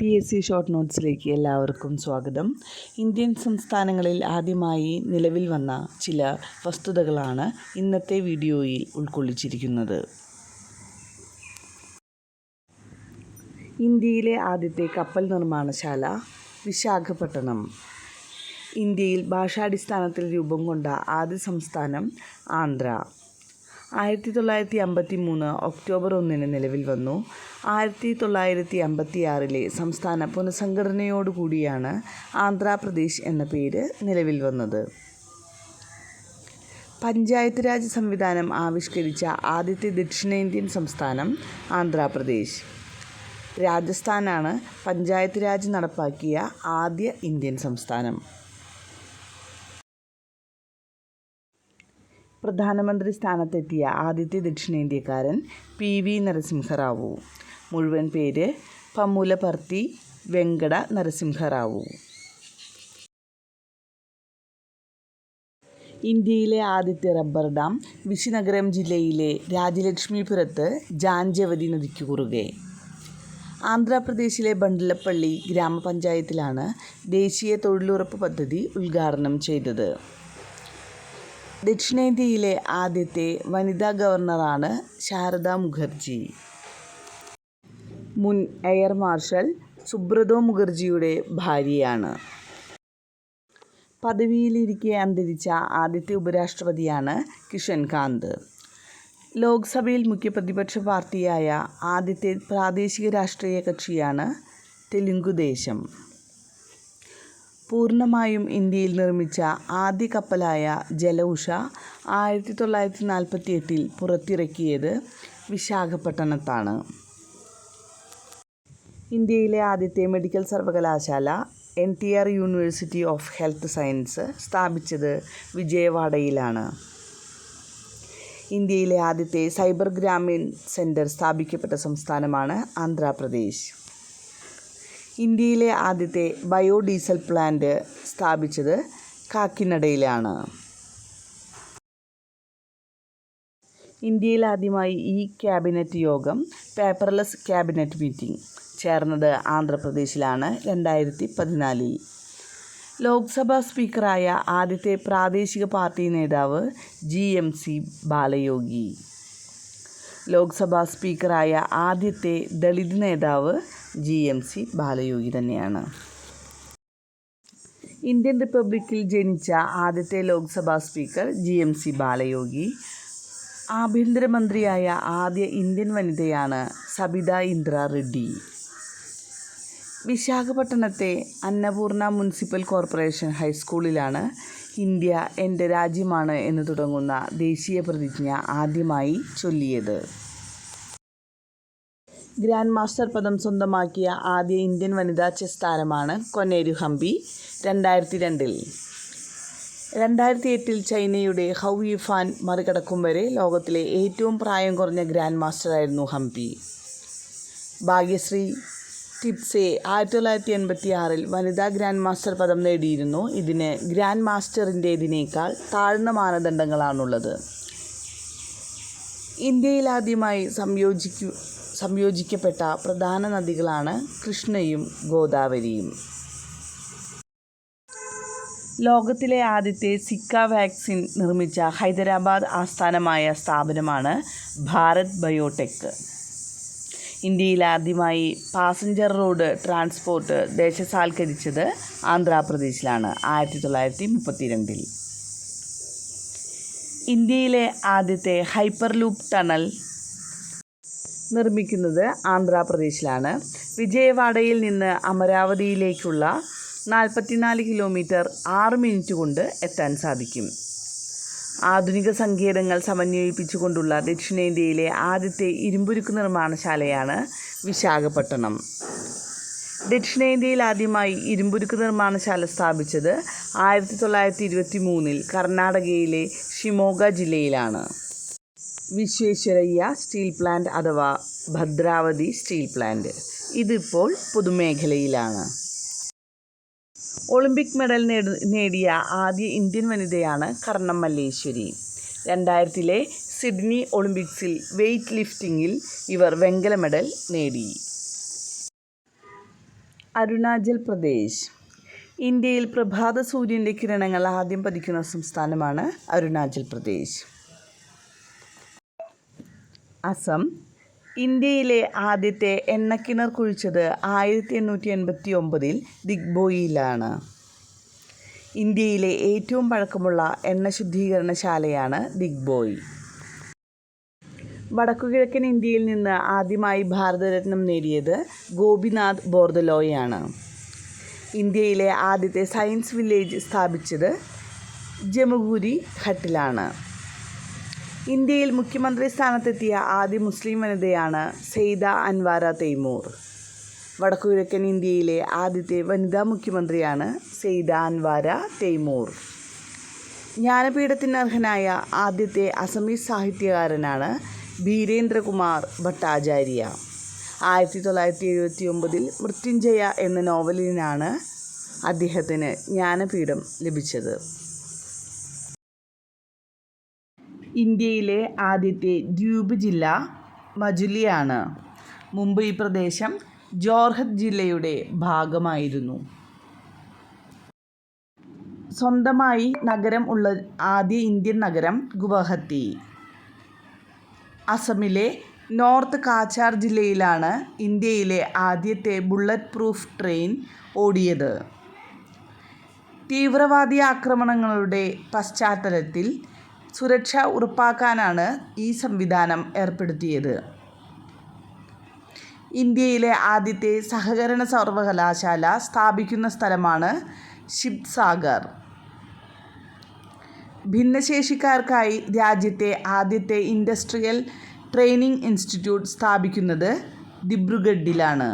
P S C short നോട്ട്സിലേക്ക് എല്ലാവർക്കും സ്വാഗതം. ഇന്ത്യൻ സംസ്ഥാനങ്ങളിൽ ആദ്യമായി നിലവിൽ വന്ന ചില വസ്തുതകളാണ് ഇന്നത്തെ വീഡിയോയിൽ ഉൾക്കൊള്ളിച്ചിരിക്കുന്നത്. ഇന്ത്യയിലെ ആദ്യത്തെ കപ്പൽ നിർമ്മാണശാല വിശാഖപട്ടണം. ഇന്ത്യയിൽ ഭാഷാടിസ്ഥാനത്തിൽ രൂപം കൊണ്ട ആദ്യ സംസ്ഥാനം ആന്ധ്ര. ആയിരത്തി തൊള്ളായിരത്തി അമ്പത്തി മൂന്ന് ഒക്ടോബർ ഒന്നിന് നിലവിൽ വന്നു. ആയിരത്തി തൊള്ളായിരത്തി അമ്പത്തി ആറിലെ സംസ്ഥാന പുനഃസംഘടനയോടുകൂടിയാണ് ആന്ധ്രാപ്രദേശ് എന്ന പേര് നിലവിൽ വന്നത്. പഞ്ചായത്ത് രാജ് സംവിധാനം ആവിഷ്കരിച്ച ആദ്യത്തെ ദക്ഷിണേന്ത്യൻ സംസ്ഥാനം ആന്ധ്രാപ്രദേശ്. രാജസ്ഥാനാണ് പഞ്ചായത്ത് രാജ് നടപ്പാക്കിയ ആദ്യ ഇന്ത്യൻ സംസ്ഥാനം. പ്രധാനമന്ത്രി സ്ഥാനത്തെത്തിയ ആദ്യത്തെ ദക്ഷിണേന്ത്യക്കാരൻ പി വി നരസിംഹറാവു. മുഴുവൻ പേര് പമ്മുലപർത്തി വെങ്കട നരസിംഹറാവു. ഇന്ത്യയിലെ ആദ്യത്തെ റബ്ബർ ഡാം വിശുനഗരം ജില്ലയിലെ രാജലക്ഷ്മിപുരത്ത് ജാഞ്ചവതി നദിക്ക് കുറുകെ. ആന്ധ്രാപ്രദേശിലെ ബണ്ടലപ്പള്ളി ഗ്രാമപഞ്ചായത്തിലാണ് ദേശീയ തൊഴിലുറപ്പ് പദ്ധതി ഉദ്ഘാടനം ചെയ്തത്. ദക്ഷിണേന്ത്യയിലെ ആദ്യത്തെ വനിതാ ഗവർണറാണ് ശാരദ മുഖർജി. മുൻ എയർ മാർഷൽ സുബ്രതോ മുഖർജിയുടെ ഭാര്യയാണ്. പദവിയിലിരിക്കെ അന്തരിച്ച ആദ്യത്തെ ഉപരാഷ്ട്രപതിയാണ് കിഷൻകാന്ത് ലോക്സഭയിൽ മുഖ്യപ്രതിപക്ഷ പാർട്ടിയായ ആദ്യത്തെ പ്രാദേശിക രാഷ്ട്രീയ കക്ഷിയാണ് തെലുങ്കുദേശം പൂർണമായും ഇന്ത്യയിൽ നിർമ്മിച്ച ആദ്യ കപ്പലായ ജലൗഷ ആയിരത്തി തൊള്ളായിരത്തി നാൽപ്പത്തി എട്ടിൽ പുറത്തിറക്കിയത് വിശാഖപട്ടണത്താണ്. ഇന്ത്യയിലെ ആദ്യത്തെ മെഡിക്കൽ സർവകലാശാല N T R university of health science സ്ഥാപിച്ചത് വിജയവാഡയിലാണ്. ഇന്ത്യയിലെ ആദ്യത്തെ സൈബർ ഗ്രാമീൺ സെന്റർ സ്ഥാപിക്കപ്പെട്ട സംസ്ഥാനമാണ് ആന്ധ്രാപ്രദേശ്. ഇന്ത്യയിലെ ആദ്യത്തെ ബയോഡീസൽ പ്ലാന്റ് സ്ഥാപിച്ചത് കാക്കിനടയിലാണ്. ഇന്ത്യയിൽ ആദ്യമായി ഈ ക്യാബിനറ്റ് യോഗം പേപ്പർലെസ് ക്യാബിനറ്റ് മീറ്റിംഗ് ചേർന്നത് ആന്ധ്രാപ്രദേശിലാണ് രണ്ടായിരത്തി പതിനാലിൽ ലോക്സഭാ സ്പീക്കറായ ആദ്യത്തെ പ്രാദേശിക പാർട്ടി നേതാവ് G M C Balayogi. Lok Sabha സ്പീക്കറായ ആദ്യത്തെ ദളിത് നേതാവ് ജി എം സി ബാലയോഗി തന്നെയാണ്. ഇന്ത്യൻ റിപ്പബ്ലിക്കിൽ ജനിച്ച ആദ്യത്തെ Lok Sabha speaker G M C Balayogi. ആഭ്യന്തരമന്ത്രിയായ ആദ്യ ഇന്ത്യൻ വനിതയാണ് സബിത ഇന്ദ്ര Reddy. വിശാഖപട്ടണത്തെ Annapurna municipal corporation ഹൈസ്കൂളിലാണ് India എന്റെ രാജ്യമാണ് എന്ന് തുടങ്ങുന്ന ദേശീയ പ്രതിജ്ഞ ആദ്യമായി ചൊല്ലിയത്. ഗ്രാൻഡ് മാസ്റ്റർ പദം സ്വന്തമാക്കിയ ആദ്യ ഇന്ത്യൻ വനിതാ ചെസ് താരമാണ് കൊനേരു ഹംപി രണ്ടായിരത്തി രണ്ടിൽ രണ്ടായിരത്തി എട്ടിൽ ചൈനയുടെ ഹൗ യുഫാൻ മറികടക്കും വരെ ലോകത്തിലെ ഏറ്റവും പ്രായം കുറഞ്ഞ ഗ്രാൻഡ് മാസ്റ്ററായിരുന്നു ഹംപി. ഭാഗ്യശ്രീ ടിപ്സെ ആയിരത്തി തൊള്ളായിരത്തി എൺപത്തി ആറിൽ വനിതാ ഗ്രാൻഡ് മാസ്റ്റർ പദം നേടിയിരുന്നു. ഇതിന് ഗ്രാൻഡ് മാസ്റ്ററിന്റേതിനേക്കാൾ താഴ്ന്ന മാനദണ്ഡങ്ങളാണുള്ളത്. ഇന്ത്യയിൽ ആദ്യമായി സംയോജിക്കു സംയോജിക്കപ്പെട്ട പ്രധാന നദികളാണ് കൃഷ്ണയും ഗോദാവരിയും. ലോകത്തിലെ ആദ്യത്തെ സിക്ക വാക്സിൻ നിർമ്മിച്ച ഹൈദരാബാദ് ആസ്ഥാനമായ സ്ഥാപനമാണ് ഭാരത് ബയോടെക്. ഇന്ത്യയിൽ ആദ്യമായി പാസഞ്ചർ റോഡ് ട്രാൻസ്പോർട്ട് ദേശസാൽക്കരിച്ചത് ആന്ധ്രാപ്രദേശിലാണ് ആയിരത്തി തൊള്ളായിരത്തി മുപ്പത്തിരണ്ടിൽ ഇന്ത്യയിലെ ആദ്യത്തെ ഹൈപ്പർ ലൂപ്പ് ടണൽ നിർമ്മിക്കുന്നത് ആന്ധ്രാപ്രദേശിലാണ്. വിജയവാഡയിൽ നിന്ന് അമരാവതിയിലേക്കുള്ള നാൽപ്പത്തിനാല് കിലോമീറ്റർ ആറ് മിനിറ്റ് കൊണ്ട് എത്താൻ സാധിക്കും. ആധുനിക സങ്കേതങ്ങൾ സമന്വയിപ്പിച്ചുകൊണ്ടുള്ള ദക്ഷിണേന്ത്യയിലെ ആദ്യത്തെ ഇരുമ്പുരുക്ക് നിർമ്മാണശാലയാണ് വിശാഖപട്ടണം. ദക്ഷിണേന്ത്യയിൽ ആദ്യമായി ഇരുമ്പുരുക്ക് നിർമ്മാണശാല സ്ഥാപിച്ചത് ആയിരത്തി തൊള്ളായിരത്തി ഇരുപത്തി മൂന്നിൽ കർണാടകയിലെ ഷിമോഗ ജില്ലയിലാണ്. വിശ്വേശ്വരയ്യ സ്റ്റീൽ പ്ലാന്റ് അഥവാ ഭദ്രാവതി സ്റ്റീൽ പ്ലാന്റ്. ഇതിപ്പോൾ പൊതുമേഖലയിലാണ്. ഒളിമ്പിക് മെഡൽ നേടിയ ആദ്യ ഇന്ത്യൻ വനിതയാണ് കർണം മല്ലേശ്വരി. രണ്ടായിരത്തിലെ സിഡ്നി ഒളിമ്പിക്സിൽ വെയ്റ്റ് ലിഫ്റ്റിങ്ങിൽ ഇവർ വെങ്കല മെഡൽ നേടി. അരുണാചൽ പ്രദേശ്. ഇന്ത്യയിൽ പ്രഭാത സൂര്യന്റെ കിരണങ്ങൾ ആദ്യം പതിക്കുന്ന സംസ്ഥാനമാണ് അരുണാചൽ പ്രദേശ്. അസം ഇന്ത്യയിലെ ആദ്യത്തെ എണ്ണക്കിണർ കുഴിച്ചത് ആയിരത്തി എണ്ണൂറ്റി എൺപത്തി ഒമ്പതിൽ ദിഗ്ബോയിലാണ് ഇന്ത്യയിലെ ഏറ്റവും പഴക്കമുള്ള എണ്ണ ശുദ്ധീകരണശാലയാണ് ദിഗ്ബോയ്. വടക്കുകിഴക്കൻ ഇന്ത്യയിൽ നിന്ന് ആദ്യമായി ഭാരതരത്നം നേടിയത് ഗോപിനാഥ് ബോർദലോയാണ്. ഇന്ത്യയിലെ ആദ്യത്തെ സയൻസ് വില്ലേജ് സ്ഥാപിച്ചത് ജമുഗുരി ഘട്ടിലാണ്. ഇന്ത്യയിൽ മുഖ്യമന്ത്രി സ്ഥാനത്തെത്തിയ ആദ്യ മുസ്ലിം വനിതയാണ് സെയ്ദ അൻവാര തൈമൂർ. വടക്കുകിഴക്കൻ ഇന്ത്യയിലെ ആദ്യത്തെ വനിതാ മുഖ്യമന്ത്രിയാണ് സെയ്ദ അൻവാര തൈമൂർ. ജ്ഞാനപീഠത്തിന് അർഹനായ ആദ്യത്തെ അസമീസ് സാഹിത്യകാരനാണ് ഭീരേന്ദ്രകുമാർ ഭട്ടാചാര്യ. ആയിരത്തി തൊള്ളായിരത്തി എഴുപത്തി ഒമ്പതിൽ മൃത്യുഞ്ജയ എന്ന നോവലിനാണ് അദ്ദേഹത്തിന് ജ്ഞാനപീഠം ലഭിച്ചത്. ഇന്ത്യയിലെ ആദ്യത്തെ ദ്വീപ് ജില്ല മജുലിയാണ്. മുമ്പ് ഈ പ്രദേശം ജോർഹത്ത് ജില്ലയുടെ ഭാഗമായിരുന്നു. സ്വന്തമായി നഗരം ഉള്ള ആദ്യ ഇന്ത്യൻ നഗരം ഗുവാഹത്തി. അസമിലെ നോർത്ത് കാച്ചാർ ജില്ലയിലാണ് ഇന്ത്യയിലെ ആദ്യത്തെ ബുള്ളറ്റ് പ്രൂഫ് ട്രെയിൻ ഓടിയത്. തീവ്രവാദി ആക്രമണങ്ങളുടെ പശ്ചാത്തലത്തിൽ സുരക്ഷ ഉറപ്പാക്കാനാണ് ഈ സംവിധാനം ഏർപ്പെടുത്തിയത്. ഇന്ത്യയിലെ ആദ്യത്തെ സഹകരണ സർവകലാശാല സ്ഥാപിക്കുന്ന സ്ഥലമാണ് ശിബ്സാഗർ. ഭിന്നശേഷിക്കാർക്കായി രാജ്യത്തെ ആദ്യത്തെ ഇൻഡസ്ട്രിയൽ ട്രെയിനിംഗ് ഇൻസ്റ്റിറ്റ്യൂട്ട് സ്ഥാപിക്കുന്നത് ദിബ്രുഗഡിലാണ്.